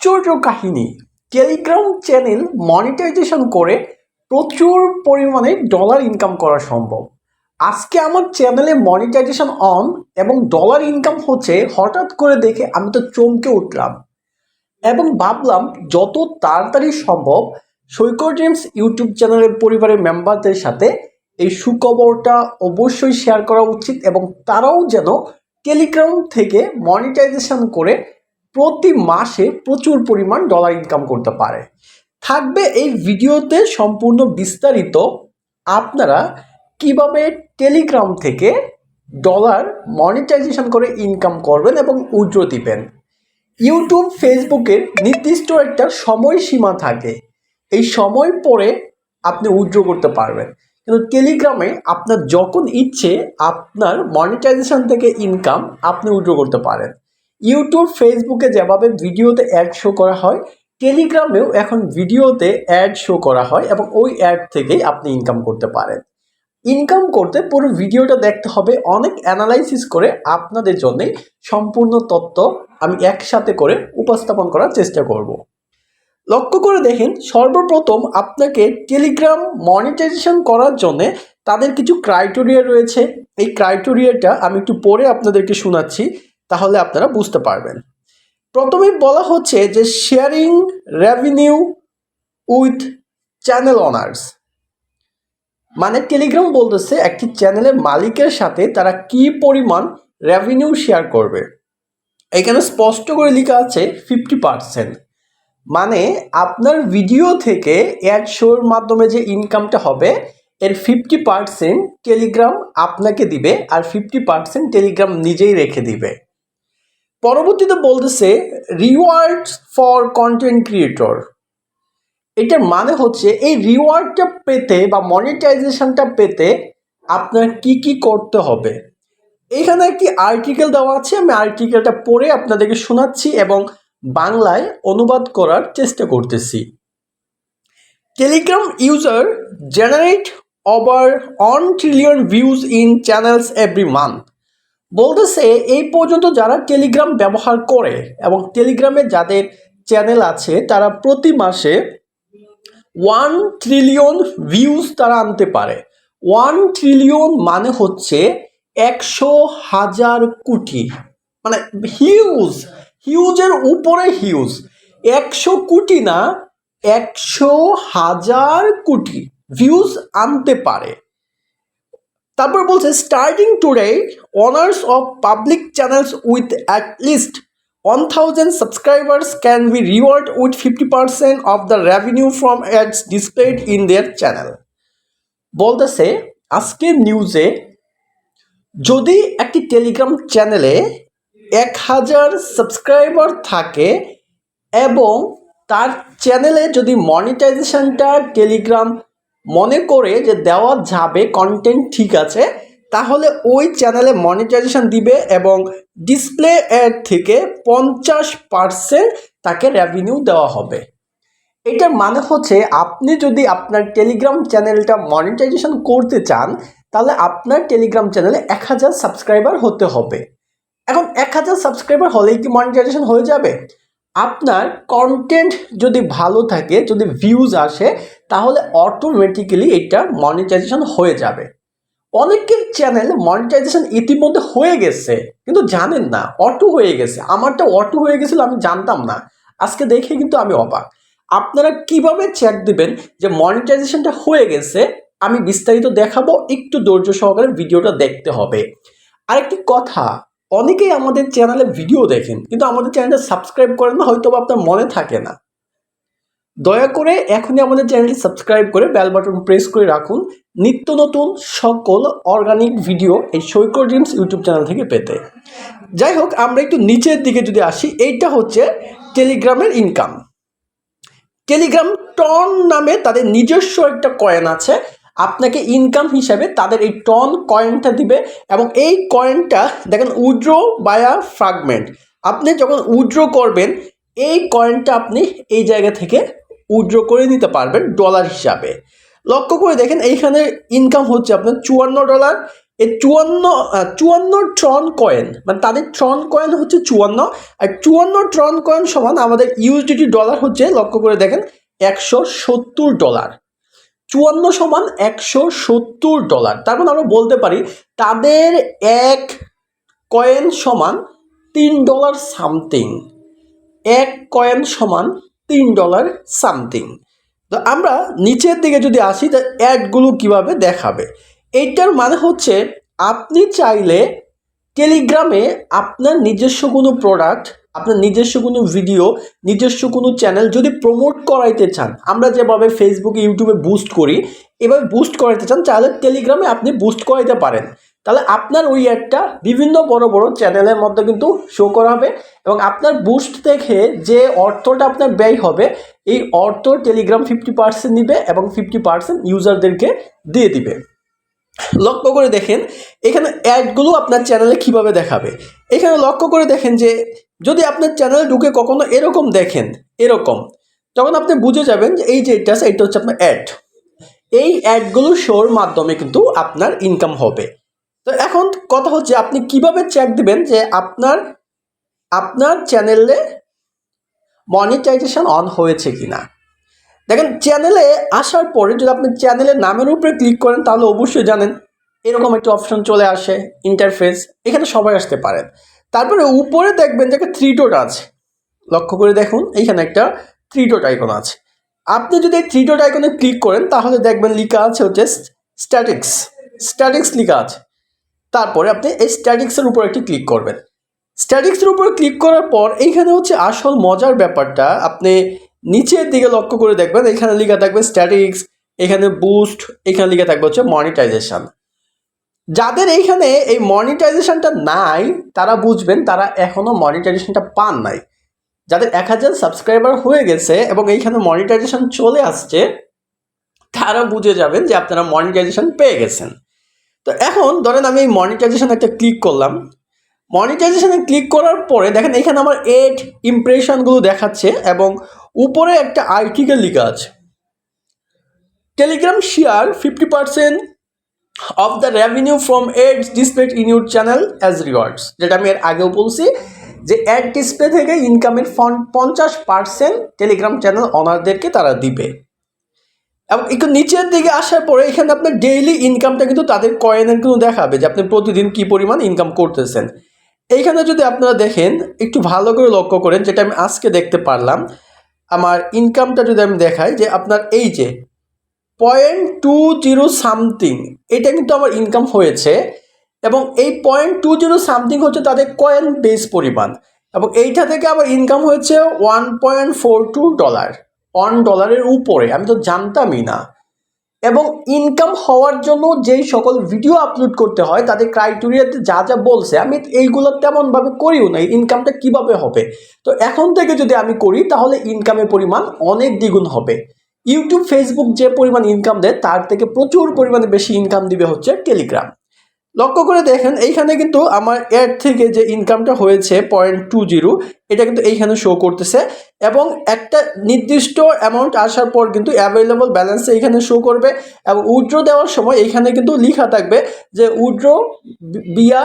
আশ্চর্য কাহিনী Telegram channel monetization করে প্রচুর পরিমাণে ডলার ইনকাম করা সম্ভব। আজকে আমার চ্যানেলে মনিটাইজেশন অন এবং ডলার ইনকাম হচ্ছে হঠাৎ করে দেখে আমি তো চমকে উঠলাম এবং ভাবলাম যত তাড়াতাড়ি সম্ভব সৈকত জেমস ইউটিউব চ্যানেলের পরিবারের মেম্বারদের সাথে এই সুখবরটা অবশ্যই শেয়ার করা উচিত এবং তারাও যেন টেলিগ্রাম থেকে মনিটাইজেশন করে প্রতি মাসে প্রচুর পরিমাণ ডলার ইনকাম করতে পারে। থাকবে এই ভিডিওতে সম্পূর্ণ বিস্তারিত আপনারা কীভাবে টেলিগ্রাম থেকে ডলার মনিটাইজেশন করে ইনকাম করবেন এবং উজ্জ্ব দিবেন। ইউটিউব ফেসবুকের নির্দিষ্ট একটা সময়সীমা থাকে। এই সময় পরে আপনি উজ্জ্ব করতে পারবেন। কিন্তু টেলিগ্রামে আপনার যখন ইচ্ছে আপনার মনিটাইজেশন থেকে ইনকাম আপনি উজ্জ্ব করতে পারেন। ইউটিউব ফেসবুকে যেভাবে ভিডিওতে অ্যাড শো করা হয় টেলিগ্রামেও এখন ভিডিওতে অ্যাড শো করা হয় এবং ওই অ্যাড থেকেই আপনি ইনকাম করতে পারেন। ইনকাম করতে পুরো ভিডিওটা দেখতে হবে, অনেক অ্যানালাইসিস করে আপনাদের জন্যে সম্পূর্ণ তত্ত্ব আমি একসাথে করে উপস্থাপন করার চেষ্টা করব। লক্ষ্য করে দেখেন, সর্বপ্রথম আপনাকে টেলিগ্রাম মনিটাইজেশন করার জন্যে তাদের কিছু ক্রাইটেরিয়া রয়েছে। এই ক্রাইটেরিয়াটা আমি একটু পরে আপনাদেরকে শোনাচ্ছি। তাহলে আপনারা বুঝতে পারবেন। প্রথমে বলা হচ্ছে যে sharing revenue with channel owners মানে টেলিগ্রাম বলতেছে একটি চ্যানেলের মালিকের সাথে তারা কি পরিমাণ রেভিনিউ শেয়ার করবে। এখানে স্পষ্ট করে লেখা আছে ফিফটি পার্সেন্ট মানে আপনার ভিডিও থেকে অ্যাড শোর মাধ্যমে যে ইনকামটা হবে, এর ফিফটি পার্সেন্ট টেলিগ্রাম আপনাকে দিবে আর ফিফটি পার্সেন্ট টেলিগ্রাম নিজেই রেখে দিবে। পরবর্তীতে বলতেছে রিওয়ার্ড ফর কন্টেন্ট ক্রিয়েটর এটার মানে হচ্ছে, এই রিওয়ার্ডটা পেতে বা মনিটাইজেশনটা পেতে আপনার কি কি করতে হবে। এখানে একটি আর্টিকেল দেওয়া আছে, আমি আর্টিকেলটা পড়ে আপনাদেরকে শোনাচ্ছি এবং বাংলায় অনুবাদ করার চেষ্টা করতেছি। Telegram user generate over one trillion views in channels every month বলতেছে, এই পর্যন্ত যারা টেলিগ্রাম ব্যবহার করে এবং টেলিগ্রামে যাদের চ্যানেল আছে, তারা প্রতি মাসে ওয়ান ট্রিলিয়ন ভিউজ তারা আনতে পারে। ওয়ান ট্রিলিয়ন মানে হচ্ছে একশো হাজার কোটি। মানে হিউজ হিউজের উপরে হিউজ একশো কোটি না, একশো হাজার কোটি ভিউজ আনতে পারে। তারপর বলছে starting today owners of public channels with at least one thousand subscribers can be reward with fifty percent of the revenue from ads displayed in their channel বলতেছে, আজকের নিউজে যদি একটি টেলিগ্রাম চ্যানেলে এক হাজার সাবস্ক্রাইবার থাকে এবং তার চ্যানেলে যদি মনিটাইজেশনটা টেলিগ্রাম মনে করে যে দেওয়া যাবে কন্টেন্ট ঠিক আছে, তাহলে ওই চ্যানেলে মনিটাইজেশন দিবে এবং ডিসপ্লে অ্যাড থেকে পঞ্চাশ পার্সেন্ট তাকে রেভিনিউ দেওয়া হবে। এটার মানে হচ্ছে আপনি যদি আপনার টেলিগ্রাম চ্যানেলটা মনিটাইজেশন করতে চান, তাহলে আপনার টেলিগ্রাম চ্যানেলে এক হাজার সাবস্ক্রাইবার হতে হবে। এখন এক হাজার সাবস্ক্রাইবার হলেই কি মনিটাইজেশন হয়ে যাবে? আপনার কন্টেন্ট যদি ভালো থাকে, যদি ভিউজ আসে, তাহলে অটোমেটিক্যালি এটা মনিটাইজেশন হয়ে যাবে। অনেকের চ্যানেল মনিটাইজেশন ইতিমধ্যে হয়ে গেছে, কিন্তু জানেন না, অটো হয়ে গেছে। আমারটা অটো হয়ে গেছিল, আমি জানতাম না। আজকে দেখে কিন্তু আমি অবাক। আপনারা কীভাবে চেক দিবেন যে মনিটাইজেশনটা হয়ে গেছে? আমি বিস্তারিত দেখাবো, একটু ধৈর্য সহকারে ভিডিওটা দেখতে হবে। আরেকটি কথা অনেকেই আমাদের চ্যানেলে ভিডিও দেখেন, কিন্তু আমাদের চ্যানেলটা সাবস্ক্রাইব করেন না হয়তো আপনার মনে থাকে না। দয়া করে এখনই আমাদের চ্যানেলটি সাবস্ক্রাইব করে বেল বাটন প্রেস করে রাখুন। নিত্য নতুন সকল অর্গানিক ভিডিও এই সৈকত ড্রিমস ইউটিউব চ্যানেল থেকে পেতে। যাই হোক, আমরা একটু নিচের দিকে যদি আসি, এইটা হচ্ছে টেলিগ্রামের ইনকাম টেলিগ্রাম টন নামে তাদের নিজস্ব একটা কয়েন আছে। আপনাকে ইনকাম হিসাবে তাদের এই টন কয়েনটা দিবে এবং এই কয়েনটা দেখেন উইড্রো বায়া ফ্রাগমেন্ট আপনি যখন উইড্রো করবেন, এই কয়েনটা আপনি এই জায়গা থেকে উইড্রো করে নিতে পারবেন ডলার হিসাবে। লক্ষ্য করে দেখেন এইখানে ইনকাম হচ্ছে আপনার চুয়ান্ন ডলার এই চুয়ান্ন চুয়ান্ন ট্রন কয়েন মানে তাদের ট্রন কয়েন হচ্ছে চুয়ান্ন। আর চুয়ান্ন ট্রন কয়েন সমান আমাদের ইউএসডিটি ডলার হচ্ছে, লক্ষ্য করে দেখেন, একশো সত্তর ডলার চুয়ান্ন সমান একশো সত্তর ডলার। তার মানে আমরা বলতে পারি, তাদের এক কয়েন সমান তিন ডলার সামথিং। এক কয়েন সমান তিন ডলার সামথিং। তো আমরা নিচের দিকে যদি আসি, তা অ্যাডগুলো কীভাবে দেখাবে? এইটার মানে হচ্ছে, আপনি চাইলে টেলিগ্রামে আপনার নিজস্ব কোনো প্রোডাক্ট আপনার নিজস্ব কোনো ভিডিও নিজস্ব কোনো চ্যানেল যদি প্রমোট করাইতে চান, আমরা যেভাবে ফেসবুকে ইউটিউবে বুস্ট করি, এভাবে বুস্ট করাইতে চান, তাহলে টেলিগ্রামে আপনি বুস্ট করাইতে পারেন। তাহলে আপনার ওই অ্যাডটা বিভিন্ন বড় বড় চ্যানেলের মধ্যে কিন্তু শো করা হবে এবং আপনার বুস্ট দেখে যে অর্থটা আপনার ব্যয় হবে, এই অর্থ টেলিগ্রাম ফিফটি পার্সেন্ট নিবে এবং ফিফটি পার্সেন্ট ইউজারদেরকে দিয়ে দিবে। লক্ষ্য করে দেখেন, এখানে অ্যাডগুলো আপনার চ্যানেলে কীভাবে দেখাবে? এখানে লক্ষ্য করে দেখেন যে, যদি আপনার চ্যানেলে ঢুকে কখনো এরকম দেখেন, এরকম, তখন আপনি বুঝে যাবেন যে এই যে এটা আছে, এটা হচ্ছে আপনার অ্যাড এই অ্যাডগুলো শোর মাধ্যমে কিন্তু আপনার ইনকাম হবে। তো এখন কথা হচ্ছে, আপনি কীভাবে চেক দেবেন যে আপনার আপনার চ্যানেলে মনিটাইজেশন অন হয়েছে কিনা? দেখেন চ্যানেলে আসার পরে যদি আপনি চ্যানেলের নামের উপরে ক্লিক করেন, তাহলে অবশ্যই জানেন এরকম একটা অপশন চলে আসে ইন্টারফেস এখানে সবাই আসতে পারেন তারপরে উপরে দেখবেন যে একটা থ্রি আছে। লক্ষ্য করে দেখুন, এইখানে একটা থ্রি ডট আইকন আছে। আপনি যদি এই থ্রি আইকনে ক্লিক করেন, তাহলে দেখবেন লেখা আছে হচ্ছে স্ট্যাটিক্স স্ট্যাটিক্স লেখা আছে। তারপরে আপনি এই স্ট্যাটিক্সের উপর একটি ক্লিক করবেন। স্ট্যাটিক্সের উপর ক্লিক করার পর, এইখানে হচ্ছে আসল মজার ব্যাপারটা, আপনি নিচের দিকে লক্ষ্য করে দেখবেন, এখানে লেখা থাকবে স্ট্যাটিক্স এখানে বুস্ট এখানে লেখা থাকবে হচ্ছে মনিটাইজেশান যাদের এইখানে এই মনিটাইজেশানটা নাই, তারা বুঝবেন তারা এখনও মনিটাইজেশনটা পান নাই। যাদের এক হাজার সাবস্ক্রাইবার হয়ে গেছে এবং এইখানে মনিটাইজেশন চলে আসছে, তারা বুঝে যাবেন যে আপনারা মনিটাইজেশন পেয়ে গেছেন। তো এখন ধরেন আমি এই মনিটাইজেশান একটা ক্লিক করলাম মনিটাইজেশনে ক্লিক করার পরে দেখেন এখানে আমার এড ইমপ্রেশনগুলো দেখাচ্ছে এবং উপরে একটা আর্টিকেল লেখা আছে। Telegram share fifty percent of the revenue from ads display in your channel as rewards যেটা আমি এর আগেও বলছি যে অ্যাড ডিসপ্লে থেকে ইনকামের ফন্ড পঞ্চাশ পার্সেন্ট টেলিগ্রাম চ্যানেল অনারদেরকে তারা দিবে। এবং একটু নিচের দিকে আসার পরে এখানে আপনার ডেইলি ইনকামটা কিন্তু তাদের কয়েনের কিন্তু দেখাবে যে আপনি প্রতিদিন কি পরিমাণ ইনকাম করতেছেন। এইখানে যদি আপনারা দেখেন, একটু ভালো করে লক্ষ্য করেন, যেটা আমি আজকে দেখতে পারলাম, আমার ইনকামটা যদি আমি দেখাই, যে আপনার এই যে পয়েন্ট টু জিরো সামথিং এটা কিন্তু আমার ইনকাম হয়েছে, এবং এই পয়েন্ট টু জিরো সামথিং হচ্ছে তাদের কয়েন বেস পরিমাণ, এবং এইটা থেকে আমার ইনকাম হয়েছে one point four two dollar one ডলারের উপরে, আমি তো জানতামই না। এবং ইনকাম হওয়ার জন্য যেই সকল ভিডিও আপলোড করতে হয়, তাদের ক্রাইটেরিয়াতে যা যা বলছে, আমি এইগুলো তেমনভাবে করিও না ইনকামটা কীভাবে হবে? তো এখন থেকে যদি আমি করি, তাহলে ইনকামের পরিমাণ অনেক দ্বিগুণ হবে। ইউটিউব ফেসবুক যে পরিমাণ ইনকাম দেয়, তার থেকে প্রচুর পরিমাণে বেশি ইনকাম দিবে হচ্ছে টেলিগ্রাম লক্ষ্য করে দেখেন, এইখানে কিন্তু আমার অ্যাড থেকে যে ইনকামটা হয়েছে পয়েন্ট টু জিরো এটা কিন্তু এইখানে শো করতেছে এবং একটা নির্দিষ্ট অ্যামাউন্ট আসার পর কিন্তু অ্যাভেলেবল ব্যালেন্স এইখানে শো করবে এবং উইড্রো দেওয়ার সময় এইখানে কিন্তু লেখা থাকবে যে উইড্রো বিয়া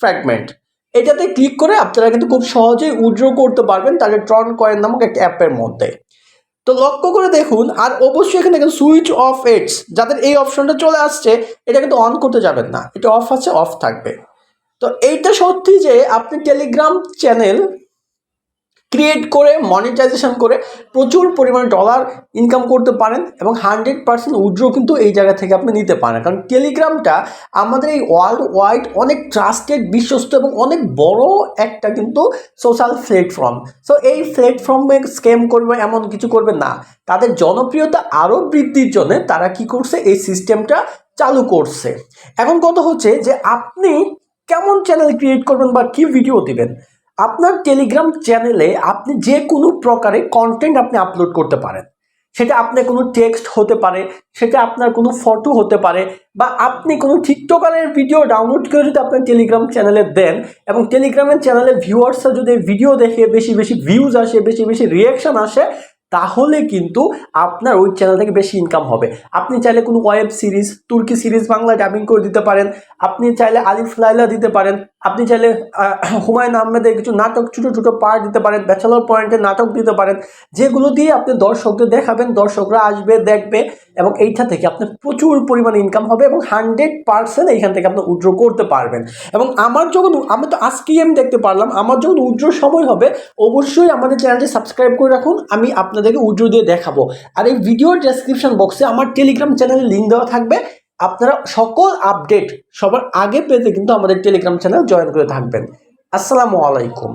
ফ্র্যাগমেন্ট এটাতে ক্লিক করে আপনারা কিন্তু খুব সহজেই উইড্রো করতে পারবেন তাদের ট্রন কয়েন নামক একটা অ্যাপের মধ্যে। তো লক্ষ্য করে দেখুন, আর অবশ্যই এখানে সুইচ অফ এডস যাদের এই অপশনটা চলে আসছে, এটা কিন্তু অন করতে যাবেন না। এটা অফ আছে অফ থাকবে। তো এইটা সত্যি যে আপনি টেলিগ্রাম চ্যানেল ক্রিয়েট করে মনিটাইজেশন করে প্রচুর পরিমাণে ডলার ইনকাম করতে পারেন এবং হান্ড্রেড পার্সেন্ট উইড্রো কিন্তু এই জায়গা থেকে আপনি নিতে পারেন। কারণ টেলিগ্রামটা আমাদের এই ওয়ার্ল্ড ওয়াইড অনেক ট্রাস্টেড বিশ্বস্ত এবং অনেক বড় একটা কিন্তু সোশ্যাল প্ল্যাটফর্ম সো এই প্ল্যাটফর্মে স্ক্যাম করবে, এমন কিছু করবে না। তাদের জনপ্রিয়তা আরও বৃদ্ধির জন্য তারা কি করছে? এই সিস্টেমটা চালু করছে। এখন কথা হচ্ছে যে আপনি কেমন চ্যানেল ক্রিয়েট করবেন বা কি ভিডিও দিবেন? আপনার টেলিগ্রাম চ্যানেলে আপনি যে কোনো প্রকারে কন্টেন্ট আপনি আপলোড করতে পারেন। সেটা আপনার কোনো টেক্সট হতে পারে, সেটা আপনার কোনো ফটো হতে পারে, বা আপনি কোনো টিকটকারের ভিডিও ডাউনলোড করে যদি আপনার টেলিগ্রাম চ্যানেলে দেন, এবং টেলিগ্রামের চ্যানেলে ভিউয়ার্সরা যদি ভিডিও দেখে বেশি বেশি ভিউজ আসে, বেশি বেশি রিয়াকশন আসে, তাহলে কিন্তু আপনার ওই চ্যানেল থেকে বেশি ইনকাম হবে। আপনি চাইলে কোনো ওয়েব সিরিজ তুর্কি সিরিজ বাংলা ডাবিং করে দিতে পারেন। আপনি চাইলে আলিফ লাইলা দিতে পারেন। আপনি চাইলে হুমায়ুন আহমেদের কিছু নাটক, ছোটো ছোটো পার্ট দিতে পারেন ব্যাচেলর পয়েন্টের নাটক দিতে পারেন, যেগুলো দিয়ে আপনি দর্শকদের দেখাবেন, দর্শকরা আসবে, দেখবে এবং এইটা থেকে আপনার প্রচুর পরিমাণে ইনকাম হবে এবং হান্ড্রেড পার্সেন্ট এইখান থেকে আপনি উইড্রো করতে পারবেন। এবং আমার যখন, আমি তো আজকেই আমি দেখতে পারলাম, আমার যখন উইড্রোর সময় হবে, অবশ্যই আমাদের চ্যানেলটি সাবস্ক্রাইব করে রাখুন, আমি আপনাদেরকে উইড্রো দিয়ে দেখাবো। আর এই ভিডিওর ডেসক্রিপশন বক্সে আমার টেলিগ্রাম চ্যানেলের লিঙ্ক দেওয়া থাকবে আপনারা সকল আপডেট সবার আগে পেতে কিন্তু আমাদের টেলিগ্রাম চ্যানেল জয়েন করে থাকবেন। আসসালামু আলাইকুম।